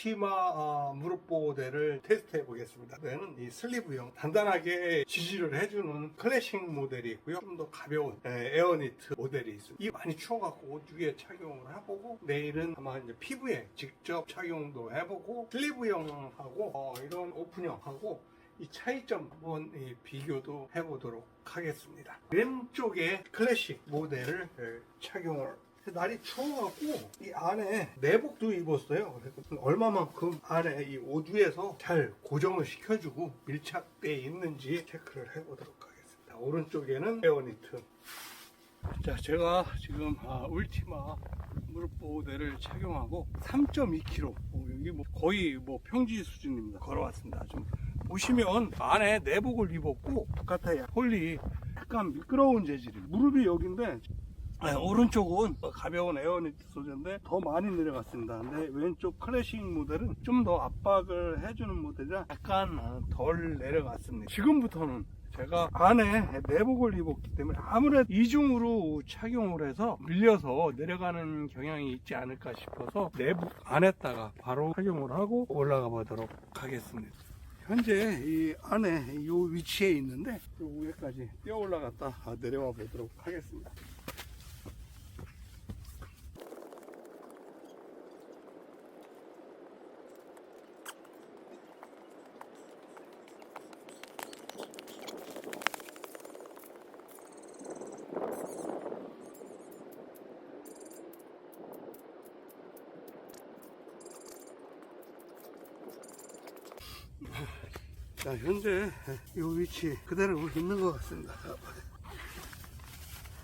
울티마 어, 무릎 보호대를 테스트해 보겠습니다. 얘는 이 슬리브형 단단하게 지지를 해주는 클래식 모델이 있고요. 좀 더 가벼운 에, 에어니트 모델이 있습니다. 이 많이 추워갖고 옷 위에 착용을 해보고 내일은 아마 이제 피부에 직접 착용도 해보고 슬리브형하고 어, 이런 오픈형하고 이 차이점 한번 이 비교도 해보도록 하겠습니다. 왼쪽에 클래식 모델을 에, 착용을 날이 추워갖고 이 안에 내복도 입었어요. 얼마만큼 안에 이옷 위에서 잘 고정을 시켜주고 밀착돼 있는지 체크를 해보도록 하겠습니다. 오른쪽에는 에어니트. 자, 제가 지금 아, 울티마 무릎 보호대를 착용하고 3.2km 어, 여기 뭐 거의 뭐 평지 수준입니다. 걸어왔습니다. 좀 보시면 안에 내복을 입었고 바깥에 홀리 약간 미끄러운 재질이 무릎이 여기인데 네, 오른쪽은 가벼운 에어니트 소재인데 더 많이 내려갔습니다. 근데 왼쪽 클래식 모델은 좀 더 압박을 해주는 모델이라 약간 어, 덜 내려갔습니다. 지금부터는 제가 안에 내복을 입었기 때문에 아무래도 이중으로 착용을 해서 밀려서 내려가는 경향이 있지 않을까 싶어서 내복 안에다가 바로 착용을 하고 올라가 보도록 하겠습니다. 현재 이 안에 이 위치에 있는데 이 위에까지 뛰어 올라갔다 내려와 보도록 하겠습니다. 자, 현재 이 위치 그대로 있는 것 같습니다.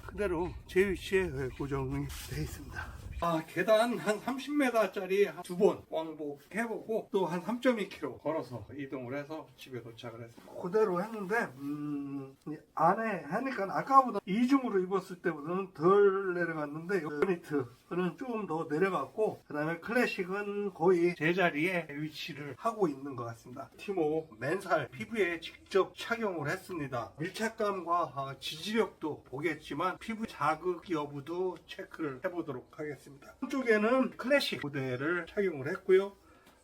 그대로 제 위치에 고정이 되어 있습니다. 아, 계단 한 30m짜리 두 번 왕복해보고 또 한 3.2km 걸어서 이동을 해서 집에 도착을 했습니다. 그대로 했는데, 음, 이 안에 하니까 아까보다 이중으로 입었을 때보다는 덜 내려갔는데, 유니트는 조금 더 내려갔고, 그 다음에 클래식은 거의 제자리에 위치를 하고 있는 것 같습니다. 티모 맨살 피부에 직접 착용을 했습니다. 밀착감과 아, 지지력도 보겠지만 피부 자극 여부도 체크를 해보도록 하겠습니다. 한쪽에는 클래식 모델을 착용을 했고요.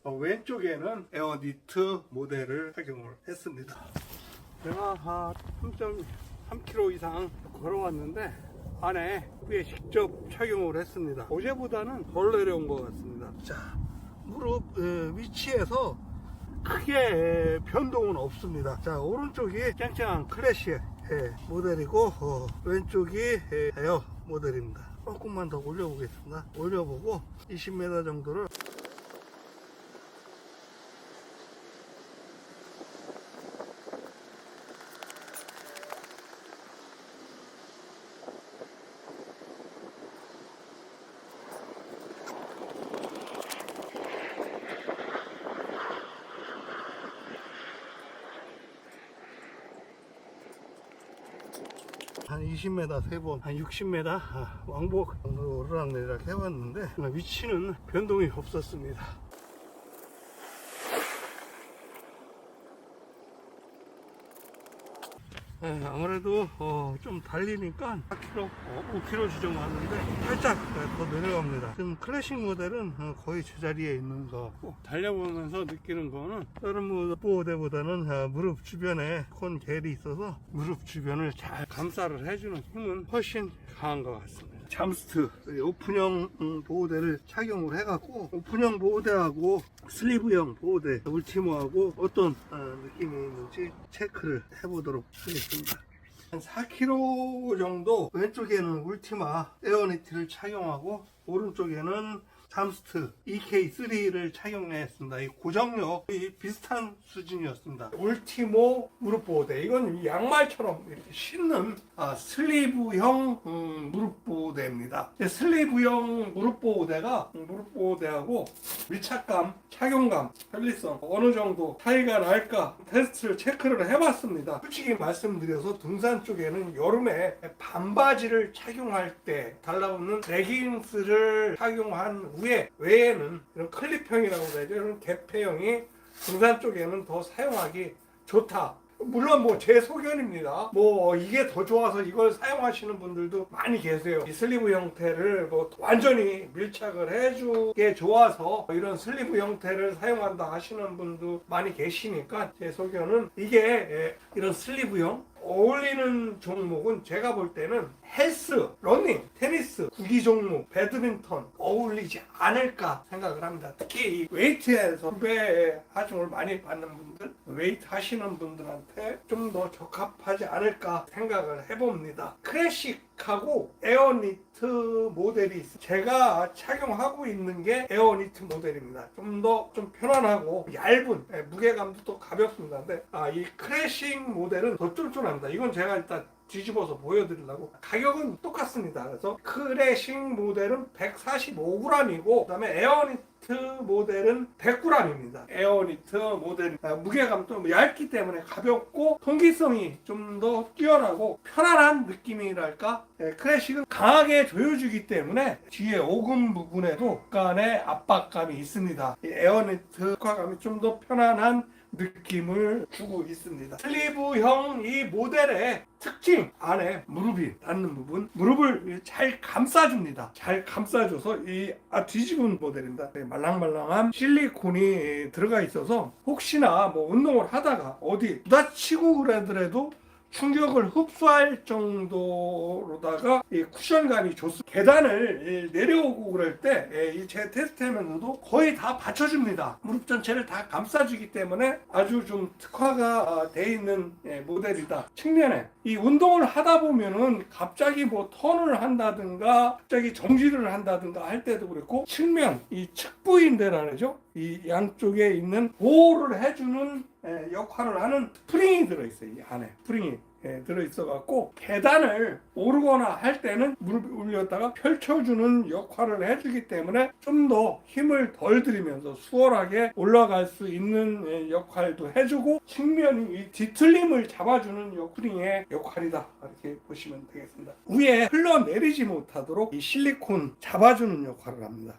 어, 왼쪽에는 에어니트 모델을 착용을 했습니다. 제가 한 3.3km 이상 걸어왔는데 안에 피부에 직접 착용을 했습니다. 어제보다는 덜 내려온 것 같습니다. 자, 무릎 에, 위치에서 크게 에, 변동은 없습니다. 자, 오른쪽이 짱짱한 클래식 에, 모델이고 어, 왼쪽이 에, 에어 모델입니다. 조금만 더 올려보겠습니다. 올려보고 20m 정도를 한 20m 세 번, 한 60m 아, 왕복 오르락내리락 해봤는데 위치는 변동이 없었습니다. 예, 아무래도 어, 좀 달리니까 4km, 어, 5km 지점 왔는데 살짝 예, 더 내려갑니다. 지금 클래식 모델은 어, 거의 제자리에 있는 것 같고 달려보면서 느끼는 거는 다른 무보호대보다는 아, 무릎 주변에 콘 겔이 있어서 무릎 주변을 잘 감싸를 해주는 힘은 훨씬 강한 것 같습니다. 잠스트 오픈형 음, 보호대를 착용을 해갖고 오픈형 보호대하고 슬리브형 보호대 울티모하고 어떤 어, 느낌이 있는지 체크를 해보도록 하겠습니다. 한 4km 정도 왼쪽에는 울티마 에어니트를 착용하고 오른쪽에는 잠스트 EK3를 착용했습니다. 이 고정력 이 비슷한 수준이었습니다. 울티모 무릎 보호대. 이건 양말처럼 이렇게 신는 아, 슬리브형 음, 무릎 보호대입니다. 이 슬리브형 무릎 보호대가 음, 무릎 보호대하고 밀착감, 착용감, 편리성 어느 정도 차이가 날까 테스트를 체크를 해봤습니다. 솔직히 말씀드려서 등산 쪽에는 여름에 반바지를 착용할 때 달라붙는 레깅스를 착용한 후에 외에는 이런 클립형이라고 해야죠. 이런 개폐형이 등산 쪽에는 더 사용하기 좋다. 물론 뭐 제 소견입니다. 뭐 이게 더 좋아서 이걸 사용하시는 분들도 많이 계세요. 이 슬리브 형태를 뭐 완전히 밀착을 해주게 좋아서 이런 슬리브 형태를 사용한다 하시는 분도 많이 계시니까 제 소견은 이게 예, 이런 슬리브형 어울리는 종목은 제가 볼 때는 헬스, 러닝, 테니스, 구기 종목, 배드민턴 어울리지 않을까 생각을 합니다. 특히 이 웨이트에서 후배 하중을 많이 받는 분들, 웨이트 하시는 분들한테 좀 더 적합하지 않을까 생각을 해봅니다. 클래식 하고 에어니트 모델이 있어요. 제가 착용하고 있는 게 에어니트 모델입니다. 좀 더좀 편안하고 얇은 예, 무게감도 또 가볍습니다. 근데 아, 이 클래식 모델은 더 쫀쫀합니다. 이건 제가 일단 뒤집어서 보여드리려고 가격은 똑같습니다. 그래서 클래식 모델은 145g이고 그 다음에 에어니트 모델은 100g입니다. 에어니트 모델 아, 무게감도 뭐 얇기 때문에 가볍고 통기성이 좀 더 뛰어나고 편안한 느낌이랄까 예, 클래식은 강하게 조여주기 때문에 뒤에 오금 부분에도 약간의 압박감이 있습니다. 이 에어니트 과감이 좀 더 편안한 느낌을 주고 있습니다. 슬리브형 이 모델의 특징 안에 무릎이 닿는 부분 무릎을 잘 감싸줍니다. 잘 감싸줘서 이 아, 뒤집은 모델입니다. 네, 말랑말랑한 실리콘이 들어가 있어서 혹시나 뭐 운동을 하다가 어디 부다치고 그러더라도 충격을 흡수할 정도로다가 이 쿠션감이 좋습니다. 계단을 이 내려오고 그럴 때이제 테스트하면서도 거의 다 받쳐줍니다. 무릎 전체를 다 감싸주기 때문에 아주 좀 특화가 돼 있는 예, 모델이다. 측면에 이 운동을 하다 보면은 갑자기 뭐 턴을 한다든가 갑자기 정지를 한다든가 할 때도 그렇고 측면 이 측부인대라 그러죠. 이 양쪽에 있는 보호를 해주는 예, 역할을 하는 스프링이 들어있어요. 이 안에 스프링이 예, 들어있어 갖고 계단을 오르거나 할 때는 무릎 올렸다가 펼쳐주는 역할을 해주기 때문에 좀 더 힘을 덜 들이면서 수월하게 올라갈 수 있는 예, 역할도 해주고 측면이 이 뒤틀림을 잡아주는 역할의 역할이다 이렇게 보시면 되겠습니다. 위에 흘러내리지 못하도록 이 실리콘 잡아주는 역할을 합니다.